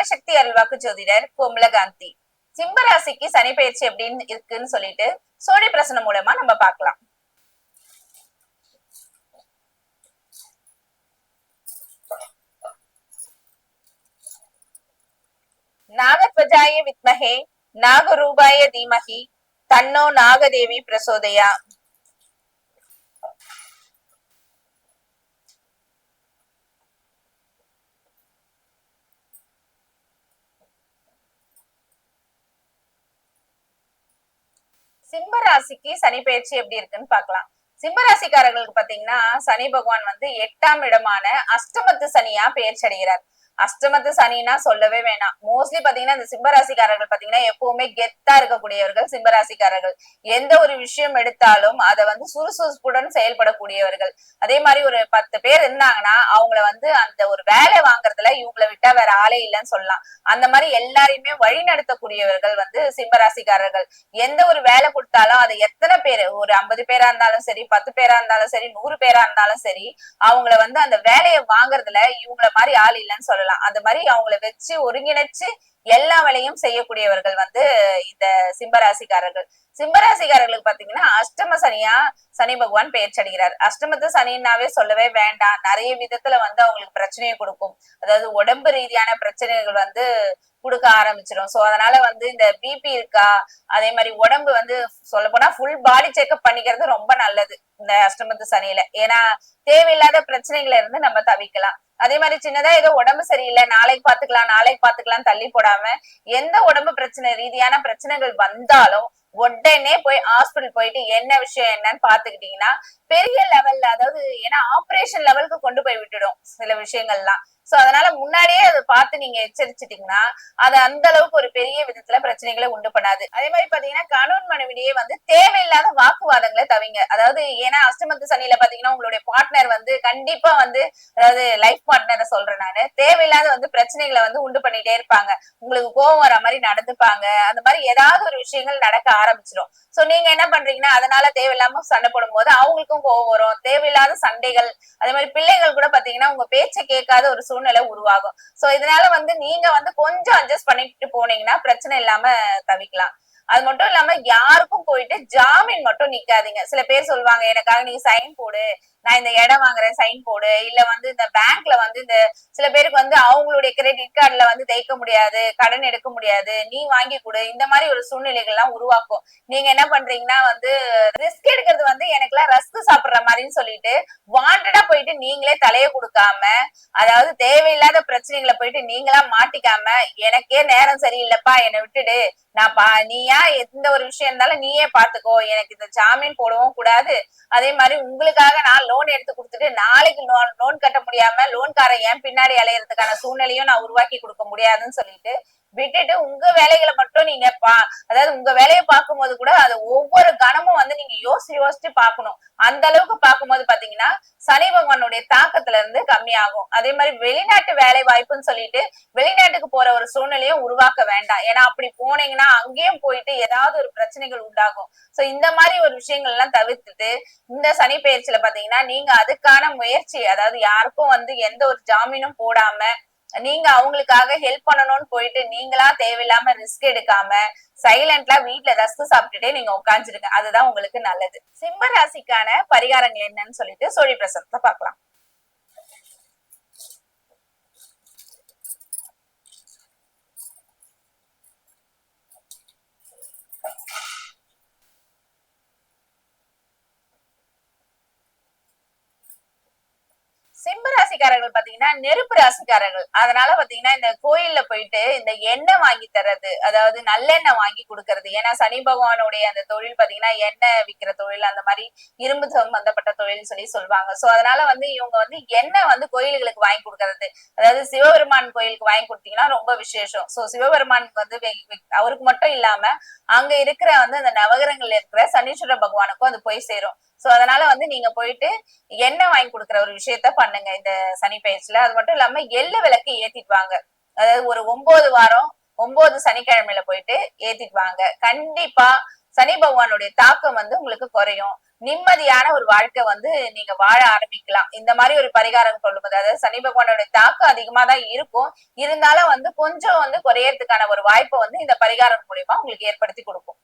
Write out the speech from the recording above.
நேயர்களுக்கு வணக்கம் அருள்வாக்கு ஜோதிடர் கோமலகாந்தி. சிம்மராசிக்கு சனி பயிற்சி எப்படின்னு இருக்குன்னு சொல்லிட்டு சோழி பிரசனம் மூலமா நம்ம பார்க்கலாம். நாகத்வஜாய வித்மகே நாகரூபாய தீமகி தன்னோ நாகதேவி பிரசோதயா. சிம்ம ராசிக்கு சனி பயிற்சி எப்படி இருக்குன்னு பாக்கலாம் சிம்ம ராசிக்காரர்களுக்கு பாத்தீங்கன்னா சனி பகவான் வந்து எட்டாம் இடமான அஷ்டமத்து சனியா பெயர்ச்சி அடைகிறார். அஷ்டமத்து சனினா சொல்லவே வேணாம். மோஸ்ட்லி பாத்தீங்கன்னா இந்த சிம்பராசிக்காரர்கள் பாத்தீங்கன்னா எப்பவுமே கெத்தா இருக்கக்கூடியவர்கள் சிம்பராசிக்காரர்கள் எந்த ஒரு விஷயம் எடுத்தாலும் அதை வந்து சுறுசுறுப்புடன் செயல்படக்கூடியவர்கள். அதே மாதிரி ஒரு பத்து பேர் இருந்தாங்கன்னா அவங்கள வந்து அந்த ஒரு வேலை வாங்குறதுல இவங்கள விட்டா வேற ஆளே இல்லைன்னு சொல்லலாம். அந்த மாதிரி எல்லாரையுமே வழி நடத்தக்கூடியவர்கள் வந்து சிம்பராசிக்காரர்கள் எந்த ஒரு வேலை கொடுத்தாலும் அது எத்தனை பேர் ஒரு ஐம்பது பேரா இருந்தாலும் சரி பத்து பேரா இருந்தாலும் சரி நூறு பேரா இருந்தாலும் சரி அவங்கள வந்து அந்த வேலையை வாங்குறதுல இவங்கள மாதிரி ஆள் இல்லைன்னு சொல்லலாம். அந்த மாதிரி அவங்கள வச்சு ஒருங்கிணைச்சு எல்லா வேலையும் செய்யக்கூடியவர்கள் வந்து இந்த சிம்மராசிக்காரர்கள் சிம்மராசிக்காரர்களுக்கு பாத்தீங்கன்னா அஷ்டம சனியா சனி பகவான் பெயர்ச்சடைகிறார் அஷ்டமத்து சனின்னாவே சொல்லவே வேண்டாம். நிறைய விதத்துல வந்து அவங்களுக்கு பிரச்சனையை கொடுக்கும். அதாவது உடம்பு ரீதியான பிரச்சனைகள் வந்து கொடுக்க ஆரம்பிச்சிடும் சோ அதனால வந்து இந்த பிபி இருக்கா அதே மாதிரி உடம்பு வந்து சொல்ல போனா ஃபுல் பாடி செக்அப் பண்ணிக்கிறது ரொம்ப நல்லது இந்த அஷ்டமத்து சனியில. ஏன்னா தேவையில்லாத பிரச்சனைகளை இருந்து நம்ம தவிக்கலாம். அதே மாதிரி சின்னதா ஏதோ உடம்பு சரியில்லை நாளைக்கு பாத்துக்கலாம் நாளைக்கு பாத்துக்கலாம் தள்ளி போடாம எந்த உடம்பு பிரச்சனை ரீதியான பிரச்சனைகள் வந்தாலும் உடனே போய் ஹாஸ்பிட்டல் போயிட்டு என்ன விஷயம் என்னன்னு பாத்துக்கிட்டீங்கன்னா பெரிய லெவல்ல அதாவது ஏன்னா ஆபரேஷன் லெவலுக்கு கொண்டு போய் விட்டுடும் சில விஷயங்கள்லாம். சோ அதனால முன்னாடியே அதை பார்த்து நீங்க எச்சரிச்சிட்டீங்கன்னா அது அந்த அளவுக்கு ஒரு பெரிய விதத்துல பிரச்சனைகளை உண்டு பண்ணாது. அதே மாதிரி பாத்தீங்கன்னா கணவன் மனைவிடையே வந்து தேவையில்லாத வாக்குவாதங்களை தவிங்க. அதாவது ஏன்னா அஷ்டமத்து சனியில பாத்தீங்கன்னா உங்களுடைய பார்ட்னர் வந்து கண்டிப்பா வந்து அதாவது லைஃப் பார்ட்னரை சொல்றேன் நானு தேவையில்லாத வந்து பிரச்சனைகளை வந்து உண்டு பண்ணிட்டே இருப்பாங்க. உங்களுக்கு கோவம் வர மாதிரி நடந்துப்பாங்க. அந்த மாதிரி ஏதாவது ஒரு விஷயங்கள் நடக்க ஆரம்பிச்சிடும் சோ நீங்க என்ன பண்றீங்கன்னா அதனால தேவையில்லாம சண்டை போடும் போது அவங்களுக்கும் கோவம் வரும் தேவையில்லாத சண்டைகள் அதே மாதிரி பிள்ளைகள் கூட பாத்தீங்கன்னா உங்க பேச்சை கேட்காத ஒரு சூழ்நிலை உருவாகும். சோ இதனால வந்து நீங்க வந்து கொஞ்சம் அட்ஜஸ்ட் பண்ணிட்டு போனீங்கன்னா பிரச்சனை இல்லாம தவிக்கலாம். அது மட்டும் இல்லாம யாருக்கும் போயிட்டு ஜாமீன் மட்டும் நிக்காதீங்க. சில பேர் சொல்லுவாங்க எனக்காக நீங்க சைன் போடு. நான் இந்த இடம் வாங்குறேன் சைன் போடு. இல்ல வந்து இந்த பேங்க்ல வந்து இந்த சில பேருக்கு வந்து அவங்களுடைய கிரெடிட் கார்டுல வந்து தைக்க முடியாது கடன் எடுக்க முடியாது. நீ வாங்கி கொடு. இந்த மாதிரி ஒரு சூழ்நிலைகள் எல்லாம் உருவாக்கும். நீங்க என்ன பண்றீங்கன்னா வந்து ரிஸ்க் எடுக்கிறது வந்து எனக்கு எல்லாம் ரஸ்க் சாப்பிடுற மாதிரின்னு சொல்லிட்டு வாண்டடா போயிட்டு நீங்களே தலைய கொடுக்காம அதாவது தேவையில்லாத பிரச்சனைகளை போயிட்டு நீங்களா மாட்டிக்காம எனக்கே நேரம் சரியில்லைப்பா என்னை விட்டுடு. நான் பா நீயா எந்த ஒரு விஷயம் இருந்தாலும் நீயே பாத்துக்கோ. எனக்கு இந்த ஜாமீன் போடவும் கூடாது. அதே மாதிரி உங்களுக்காக நான் லோன் எடுத்து கொடுத்துட்டு நாளைக்கு லோன் லோன் கட்ட முடியாம லோன்காரன் ஏன் பின்னாடி அலையறதுக்கான சூழ்நிலையும் நான் உருவாக்கி கொடுக்க முடியாதுன்னு சொல்லிட்டு விட்டுட்டு உங்க வேலைகளை மட்டும் நீங்க பா அதாவது உங்க வேலையை பார்க்கும்போது கூட அது ஒவ்வொரு கணமும் வந்து நீங்க யோசிச்சு யோசிச்சு பார்க்கணும். அந்த அளவுக்கு பார்க்கும்போது பாத்தீங்கன்னா சனி பகவானுடைய தாக்கத்துல இருந்து கம்மியாகும். அதே மாதிரி வெளிநாட்டு வேலை வாய்ப்புன்னு சொல்லிட்டு வெளிநாட்டுக்கு போற ஒரு சூழ்நிலையும் உருவாக்க வேண்டாம். ஏன்னா அப்படி போனீங்கன்னா அங்கேயும் போயிட்டு ஏதாவது ஒரு பிரச்சனைகள் உண்டாகும். சோ இந்த மாதிரி ஒரு விஷயங்கள் எல்லாம் தவிர்த்துட்டு இந்த சனி பயிற்சியில பாத்தீங்கன்னா நீங்க அதுக்கான முயற்சி அதாவது யாருக்கும் வந்து எந்த ஒரு ஜாமீனும் போடாம நீங்க அவங்களுக்காக ஹெல்ப் பண்ணணும்னு போயிட்டு நீங்களா தேவையில்லாம ரிஸ்க் எடுக்காம சைலண்ட்லா வீட்டுல ரஸ்க் சாப்பிட்டுட்டே நீங்க உட்காந்துருங்க அதுதான் உங்களுக்கு நல்லது. சிம்ம ராசிக்கான பரிகாரங்கள் என்னன்னு சொல்லிட்டு சோழி பிரசனத்தை பார்க்கலாம். சிம்ம ராசிக்காரர்கள் பாத்தீங்கன்னா நெருப்பு ராசிக்காரர்கள். அதனால பாத்தீங்கன்னா இந்த கோயில்ல போயிட்டு இந்த எண்ணெய் வாங்கி தர்றது அதாவது நல்லெண்ணெய் வாங்கி கொடுக்கறது. ஏன்னா சனி பகவானுடைய அந்த தொழில் பாத்தீங்கன்னா எண்ணெய் விற்கிற தொழில் அந்த மாதிரி இரும்பு சம்பந்தப்பட்ட தொழில் சொல்லி சொல்லுவாங்க. சோ அதனால வந்து இவங்க வந்து எண்ணெய் வந்து கோயில்களுக்கு வாங்கி கொடுக்கறது. அதாவது சிவபெருமான் கோயிலுக்கு வாங்கி கொடுத்தீங்கன்னா ரொம்ப விசேஷம். சோ சிவபெருமானுக்கு வந்து அவருக்கு மட்டும் இல்லாம அங்க இருக்கிற வந்து அந்த நவகிரகங்கள்ல இருக்கிற சனீஸ்வர பகவானுக்கும் அது போய் சேரும். சோ அதனால வந்து நீங்க போயிட்டு எண்ணெய் வாங்கி கொடுக்குற ஒரு விஷயத்த பண்ணுங்க இந்த சனி பயிற்சியில. அது மட்டும் இல்லாம எள்ளு விளக்கு ஏத்திட்டு வாங்க. அதாவது ஒரு ஒன்பது வாரம் ஒன்பது சனிக்கிழமையில போயிட்டு ஏத்திட்டு வாங்க. கண்டிப்பா சனி பகவானுடைய தாக்கம் வந்து உங்களுக்கு குறையும். நிம்மதியான ஒரு வாழ்க்கை வந்து நீங்க வாழ ஆரம்பிக்கலாம். இந்த மாதிரி ஒரு பரிகாரம் சொல்லும்போது அதாவது சனி பகவானுடைய தாக்கம் அதிகமா தான் இருக்கும். இருந்தாலும் வந்து கொஞ்சம் வந்து குறையறதுக்கான ஒரு வாய்ப்பை வந்து இந்த பரிகாரம் மூலியமா உங்களுக்கு ஏற்படுத்தி கொடுக்கும்.